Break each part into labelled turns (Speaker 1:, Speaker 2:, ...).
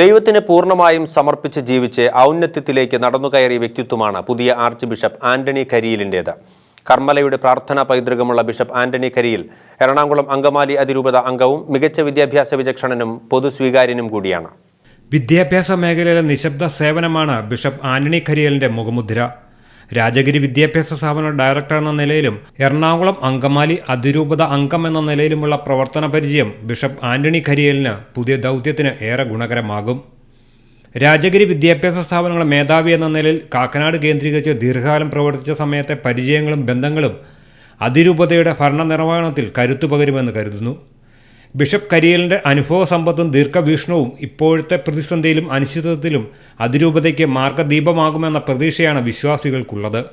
Speaker 1: ദൈവത്തിന് പൂർണമായും സമർപ്പിച്ച് ജീവിച്ച് ഔന്നത്യത്തിലേക്ക് നടന്നുകയറിയ വ്യക്തിത്വമാണ് പുതിയ ആർച്ച് ബിഷപ്പ് ആന്റണി കരിയിലിന്റേത് കർമ്മലയുടെ പ്രാർത്ഥനാ പൈതൃകമുള്ള ബിഷപ്പ് ആന്റണി കരിയിൽ എറണാകുളം അങ്കമാലി അതിരൂപത അംഗവും മികച്ച വിദ്യാഭ്യാസ വിചക്ഷണനും പൊതുസ്വീകാര്യനും കൂടിയാണ്.
Speaker 2: വിദ്യാഭ്യാസ മേഖലയിലെ നിശബ്ദ സേവനമാണ് ബിഷപ്പ് ആന്റണി കരിയലിന്റെ മുഖമുദ്ര. രാജഗിരി വിദ്യാഭ്യാസ സ്ഥാപന ഡയറക്ടർ എന്ന നിലയിലും എറണാകുളം അങ്കമാലി അതിരൂപത അംഗം എന്ന നിലയിലുമുള്ള പ്രവർത്തന പരിചയം ബിഷപ്പ് ആന്റണി കരിയലിന് പുതിയ ദൗത്യത്തിന് ഏറെ ഗുണകരമാകും. രാജഗിരി വിദ്യാഭ്യാസ സ്ഥാപനങ്ങളുടെ മേധാവി എന്ന നിലയിൽ കാക്കനാട് കേന്ദ്രീകരിച്ച് ദീർഘകാലം പ്രവർത്തിച്ച സമയത്തെ പരിചയങ്ങളും ബന്ധങ്ങളും അതിരൂപതയുടെ ഭരണനിർവഹണത്തിൽ കരുത്തു പകരുമെന്ന് കരുതുന്നു. ബിഷപ്പ് കരിയലിന്റെ അനുഭവ സമ്പത്തും ദീർഘവീക്ഷണവും ഇപ്പോഴത്തെ പ്രതിസന്ധിയിലും അനിശ്ചിതത്വത്തിലും അതിരൂപതയ്ക്ക് മാർഗദീപമാകുമെന്ന പ്രതീക്ഷയാണ് വിശ്വാസികൾക്കുള്ളത്.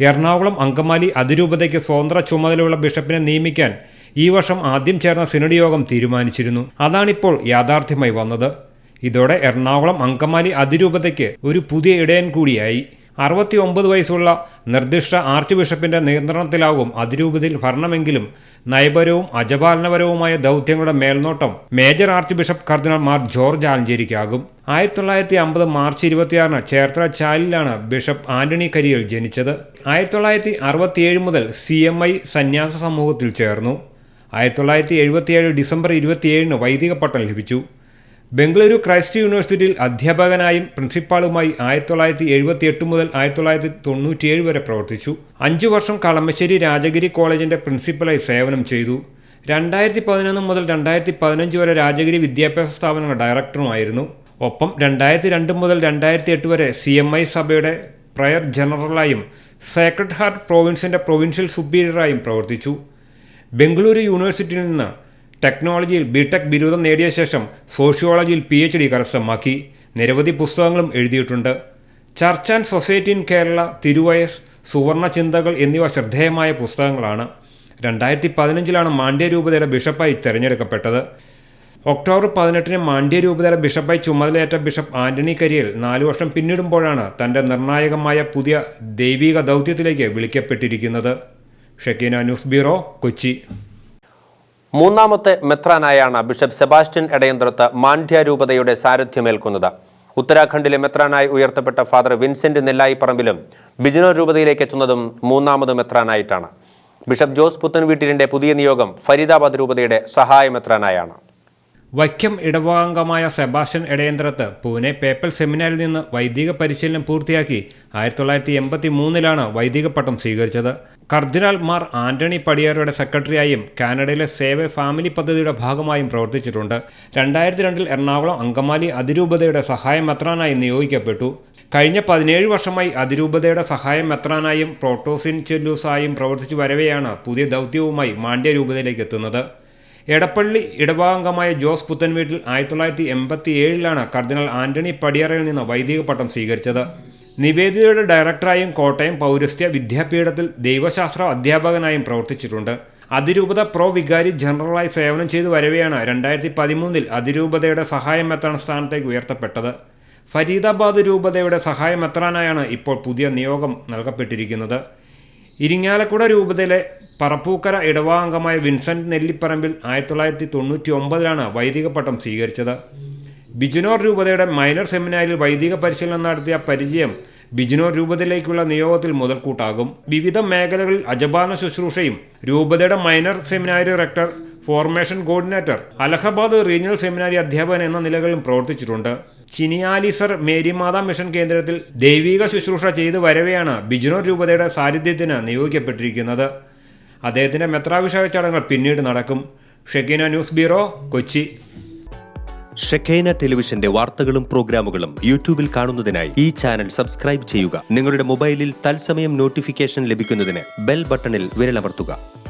Speaker 2: എറണാകുളം അങ്കമാലി അതിരൂപതയ്ക്ക് സ്വതന്ത്ര ചുമതലയുള്ള ബിഷപ്പിനെ നിയമിക്കാൻ ഈ വർഷം ആദ്യം ചേർന്ന സിനഡ് യോഗം തീരുമാനിച്ചിരുന്നു. അതാണിപ്പോൾ യാഥാർത്ഥ്യമായി വന്നത്. ഇതോടെ എറണാകുളം അങ്കമാലി അതിരൂപതയ്ക്ക് ഒരു പുതിയ ഇടയൻ കൂടിയായി. അറുപത്തി ഒമ്പത് വയസ്സുള്ള നിർദ്ദിഷ്ട ആർച്ച് ബിഷപ്പിന്റെ നിയന്ത്രണത്തിലാകും അതിരൂപതയിൽ ഭരണമെങ്കിലും നയപരവും അജപാലനപരവുമായ ദൗത്യങ്ങളുടെ മേൽനോട്ടം മേജർ ആർച്ച് ബിഷപ്പ് കർദിനാൾ മാർ ജോർജ് ആലഞ്ചേരിക്കാകും ആയിരത്തി തൊള്ളായിരത്തി അമ്പത് മാർച്ച് ഇരുപത്തിയാറിന് ചേർത്തല ചാലിലാണ് ബിഷപ്പ് ആന്റണി കരിയൽ ജനിച്ചത്. ആയിരത്തി തൊള്ളായിരത്തി അറുപത്തിയേഴ് മുതൽ സി എം ഐ സന്യാസ സമൂഹത്തിൽ ചേർന്നു. ആയിരത്തി തൊള്ളായിരത്തി എഴുപത്തിയേഴ് ഡിസംബർ ഇരുപത്തിയേഴിന് വൈദിക പട്ടം ലഭിച്ചു. ബംഗളൂരു ക്രൈസ്റ്റ് യൂണിവേഴ്സിറ്റിയിൽ അധ്യാപകനായും പ്രിൻസിപ്പാളുമായി ആയിരത്തി തൊള്ളായിരത്തി എഴുപത്തി എട്ട് മുതൽ ആയിരത്തി തൊള്ളായിരത്തി തൊണ്ണൂറ്റിയേഴ് വരെ പ്രവർത്തിച്ചു. അഞ്ചു വർഷം കളമശ്ശേരി രാജഗിരി കോളേജിന്റെ പ്രിൻസിപ്പലായി സേവനം ചെയ്തു. രണ്ടായിരത്തി പതിനൊന്ന് മുതൽ രണ്ടായിരത്തി പതിനഞ്ച് വരെ രാജഗിരി വിദ്യാഭ്യാസ സ്ഥാപനങ്ങളുടെ ഡയറക്ടറുമായിരുന്നു. ഒപ്പം രണ്ടായിരത്തി രണ്ട് മുതൽ രണ്ടായിരത്തി എട്ട് വരെ സി എം ഐ സഭയുടെ പ്രയർ ജനറലായും സേക്രഡ് ഹാർട്ട് പ്രൊവിൻസിന്റെ പ്രൊവിൻഷ്യൽ സുപ്പീരിയറായും പ്രവർത്തിച്ചു. ബംഗളൂരു യൂണിവേഴ്സിറ്റിയിൽ നിന്ന് ടെക്നോളജിയിൽ ബിടെക് ബിരുദം നേടിയ ശേഷം സോഷ്യോളജിയിൽ പി എച്ച് ഡി കരസ്ഥമാക്കി. നിരവധി പുസ്തകങ്ങളും എഴുതിയിട്ടുണ്ട്. Church and society in Kerala തിരുവയസ് സുവർണ ചിന്തകൾ എന്നിവ ശ്രദ്ധേയമായ പുസ്തകങ്ങളാണ്. രണ്ടായിരത്തി പതിനഞ്ചിലാണ് മാണ്ഡ്യ രൂപതയുടെ ബിഷപ്പായി തിരഞ്ഞെടുക്കപ്പെട്ടത്. ഒക്ടോബർ പതിനെട്ടിന് മാണ്ഡ്യ രൂപതയുടെ ബിഷപ്പായി ചുമതലയേറ്റ ബിഷപ്പ് ആന്റണി കരിയൽ നാലു വർഷം പിന്നിടുമ്പോഴാണ് തന്റെ നിർണായകമായ പുതിയ ദൈവിക ദൗത്യത്തിലേക്ക് വിളിക്കപ്പെട്ടിരിക്കുന്നത്. Shekinah news bureau Kochi.
Speaker 1: മൂന്നാമത്തെ മെത്രാനായാണ് ബിഷപ്പ് സെബാസ്റ്റ്യൻ എടയന്ത്രത്ത് മാണ്ഡ്യ രൂപതയുടെ സാരഥ്യമേൽക്കുന്നത്. ഉത്തരാഖണ്ഡിലെ മെത്രാനായി ഉയർത്തപ്പെട്ട ഫാദർ വിൻസെന്റ് നെല്ലായിപ്പറമ്പിലും ബിജിനോ രൂപതയിലേക്ക് എത്തുന്നതും മൂന്നാമത് മെത്രാനായിട്ടാണ്. ബിഷപ്പ് ജോസ് പുത്തൻവീട്ടിലിന്റെ പുതിയ നിയോഗം ഫരീദാബാദ് രൂപതയുടെ സഹായ മെത്രാനായാണ്.
Speaker 2: വൈക്കം ഇടവകാംഗമായ സെബാസ്റ്റ്യൻ ഇടയന്ത്രത്ത് പൂനെ പേപ്പൽ സെമിനാരിൽ നിന്ന് വൈദിക പരിശീലനം പൂർത്തിയാക്കി ആയിരത്തി തൊള്ളായിരത്തി എൺപത്തി മൂന്നിലാണ് വൈദിക പട്ടം സ്വീകരിച്ചത്. കർദിനാൾ മാർ ആന്റണി പടിയാറയുടെ സെക്രട്ടറിയായും കാനഡയിലെ സേവ ഫാമിലി പദ്ധതിയുടെ ഭാഗമായും പ്രവർത്തിച്ചിട്ടുണ്ട്. രണ്ടായിരത്തി രണ്ടിൽ എറണാകുളം അങ്കമാലി അതിരൂപതയുടെ സഹായം എത്രാനായി നിയോഗിക്കപ്പെട്ടു. കഴിഞ്ഞ പതിനേഴ് വർഷമായി അതിരൂപതയുടെ സഹായം എത്രാനായും പ്രോട്ടോസിൻ ചെല്ലൂസായും പ്രവർത്തിച്ചു വരവെയാണ് പുതിയ ദൗത്യവുമായി മാണ്ഡ്യ രൂപതയിലേക്ക് എത്തുന്നത്. എടപ്പള്ളി ഇടവാംഗമായ ജോസ് പുത്തൻവീട്ടിൽ ആയിരത്തി തൊള്ളായിരത്തി എൺപത്തി ഏഴിലാണ് കർദിനാൾ ആന്റണി പടിയറയിൽ നിന്ന് വൈദിക പട്ടം സ്വീകരിച്ചത്. നിവേദിതയുടെ ഡയറക്ടറായും കോട്ടയം പൗരസ്ത്യ വിദ്യാപീഠത്തിൽ ദൈവശാസ്ത്ര അധ്യാപകനായും പ്രവർത്തിച്ചിട്ടുണ്ട്. അതിരൂപത പ്രോ വികാരി ജനറലായി സേവനം ചെയ്തു വരവെയാണ് രണ്ടായിരത്തി പതിമൂന്നിൽ അതിരൂപതയുടെ സഹായം എത്താൻ സ്ഥാനത്തേക്ക് ഉയർത്തപ്പെട്ടത്. ഫരീദാബാദ് രൂപതയുടെ സഹായം എത്താനായാണ് ഇപ്പോൾ പുതിയ നിയോഗം നൽകപ്പെട്ടിരിക്കുന്നത്. ഇരിങ്ങാലക്കുട രൂപതയിലെ പറപ്പൂക്കര ഇടവാംഗമായ വിൻസെന്റ് നെല്ലിപ്പറമ്പിൽ ആയിരത്തി തൊള്ളായിരത്തി തൊണ്ണൂറ്റി ഒമ്പതിലാണ് വൈദിക പട്ടം സ്വീകരിച്ചത്. ബിജുനോർ രൂപതയുടെ മൈനർ സെമിനാരിൽ വൈദിക പരിശീലനം നടത്തിയ പരിചയം ബിജുനോർ രൂപതയിലേക്കുള്ള നിയോഗത്തിൽ മുതൽക്കൂട്ടാകും. വിവിധ മേഖലകളിൽ അജപാന ശുശ്രൂഷയും രൂപതയുടെ minor seminary rector formation coordinator Allahabad regional seminary അധ്യാപകൻ എന്ന നിലകളിലും പ്രവർത്തിച്ചിട്ടുണ്ട്. ചിനിയാലിസർ മേരിമാത മിഷൻ കേന്ദ്രത്തിൽ ദൈവിക ശുശ്രൂഷ ചെയ്തു വരവെയാണ് ബിജുനോർ രൂപതയുടെ സാന്നിധ്യത്തിന് നിയോഗിക്കപ്പെട്ടിരിക്കുന്നത്. അദ്ദേഹത്തിന്റെ മെത്രാഭിഷേക ചടങ്ങുകൾ പിന്നീട് നടക്കും. Shekinah news bureau Kochi.
Speaker 1: Shekinah ടെലിവിഷന്റെ വാർത്തകളും പ്രോഗ്രാമുകളും യൂട്യൂബിൽ കാണുന്നതിനായി ഈ ചാനൽ സബ്സ്ക്രൈബ് ചെയ്യുക. നിങ്ങളുടെ മൊബൈലിൽ തത്സമയം നോട്ടിഫിക്കേഷൻ ലഭിക്കുന്നതിന് ബെൽ ബട്ടണിൽ വിരലമർത്തുക.